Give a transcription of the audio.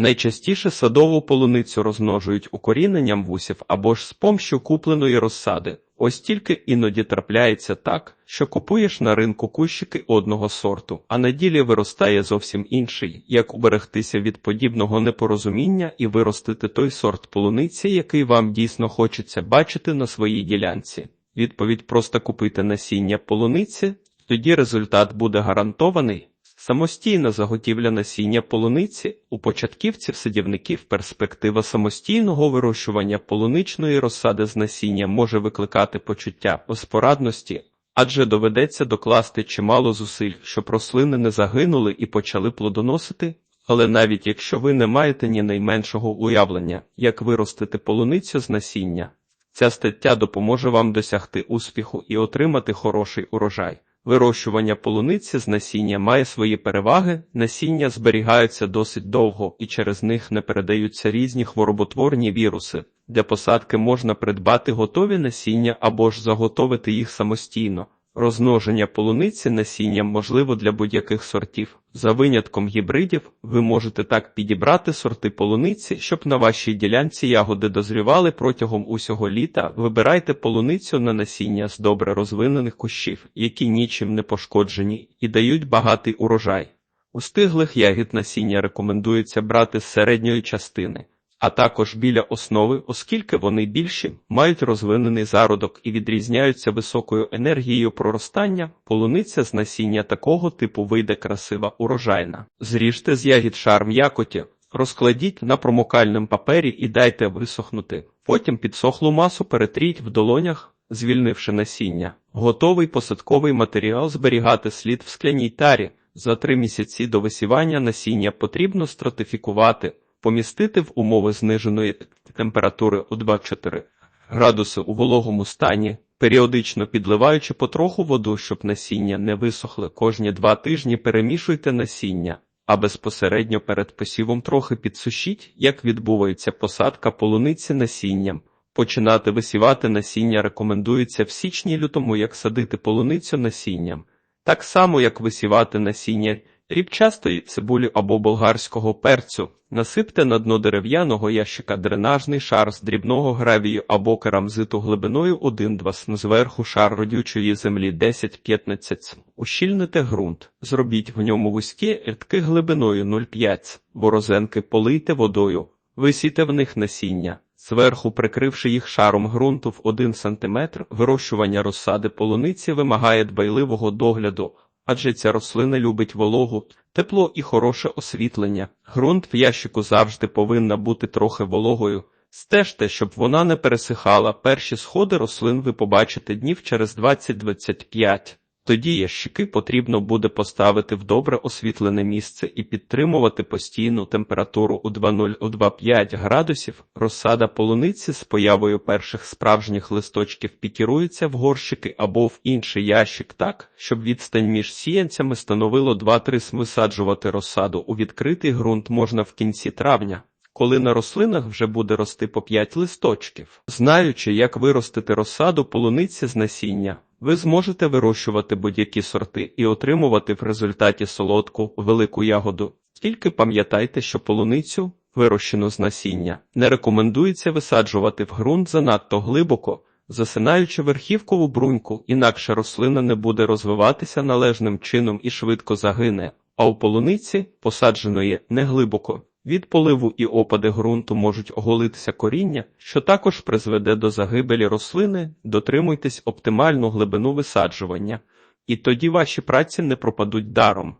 Найчастіше садову полуницю розмножують укоріненням вусів або ж з помощю купленої розсади. Ось тільки іноді трапляється так, що купуєш на ринку кущики одного сорту, а на ділі виростає зовсім інший. Як уберегтися від подібного непорозуміння і виростити той сорт полуниці, який вам дійсно хочеться бачити на своїй ділянці? Відповідь просто купити насіння полуниці, тоді результат буде гарантований. Самостійна заготівля насіння полуниці у початківців-садівників перспектива самостійного вирощування полуничної розсади з насіння може викликати почуття безпорадності, адже доведеться докласти чимало зусиль, щоб рослини не загинули і почали плодоносити. Але навіть якщо ви не маєте ні найменшого уявлення, як виростити полуницю з насіння, ця стаття допоможе вам досягти успіху і отримати хороший урожай. Вирощування полуниці з насіння має свої переваги, насіння зберігаються досить довго і через них не передаються різні хвороботворні віруси. Для посадки можна придбати готові насіння або ж заготовити їх самостійно. Розмноження полуниці насінням можливо для будь-яких сортів. За винятком гібридів, ви можете так підібрати сорти полуниці, щоб на вашій ділянці ягоди дозрівали протягом усього літа. Вибирайте полуницю на насіння з добре розвинених кущів, які нічим не пошкоджені і дають багатий урожай. У стиглих ягід насіння рекомендується брати з середньої частини а також біля основи, оскільки вони більші, мають розвинений зародок і відрізняються високою енергією проростання, полуниця з насіння такого типу вийде красива урожайна. Зріжте з ягід шар м'якоті, розкладіть на промокальному папері і дайте висохнути. Потім підсохлу масу перетріть в долонях, звільнивши насіння. Готовий посадковий матеріал зберігати слід в скляній тарі. За три місяці до висівання насіння потрібно стратифікувати помістити в умови зниженої температури у 2-4 градуси у вологому стані, періодично підливаючи потроху воду, щоб насіння не висохли. Кожні два тижні перемішуйте насіння, а безпосередньо перед посівом трохи підсушіть, як відбувається посадка полуниці насінням. Починати висівати насіння рекомендується в січні-лютому, як садити полуницю насінням, так само як висівати насіння рібчастої цибулі або болгарського перцю. Насипте на дно дерев'яного ящика дренажний шар з дрібного гравію або керамзиту глибиною 1-2 см, зверху шар родючої землі 10-15 см. Ущільните ґрунт, зробіть в ньому вузькі рядки глибиною 0,5 см. Борозенки полийте водою, висійте в них насіння. Зверху прикривши їх шаром ґрунту в 1 см, вирощування розсади полуниці вимагає дбайливого догляду, адже ця рослина любить вологу, тепло і хороше освітлення. Грунт в ящику завжди повинна бути трохи вологою. Стежте, щоб вона не пересихала. Перші сходи рослин ви побачите днів через 20-25. Тоді ящики потрібно буде поставити в добре освітлене місце і підтримувати постійну температуру у 20-25 градусів. Розсада полуниці з появою перших справжніх листочків пікірується в горщики або в інший ящик так, щоб відстань між сіянцями становило 2-3 см. Висаджувати розсаду у відкритий ґрунт можна в кінці травня. Коли на рослинах вже буде рости по 5 листочків, знаючи, як виростити розсаду полуниці з насіння, ви зможете вирощувати будь-які сорти і отримувати в результаті солодку велику ягоду. Тільки пам'ятайте, що полуницю, вирощену з насіння, не рекомендується висаджувати в ґрунт занадто глибоко, засинаючи верхівкову бруньку, інакше рослина не буде розвиватися належним чином і швидко загине, а у полуниці, посадженої неглибоко, від поливу і опади ґрунту можуть оголитися коріння, що також призведе до загибелі рослини, дотримуйтесь оптимальну глибину висаджування, і тоді ваші праці не пропадуть даром.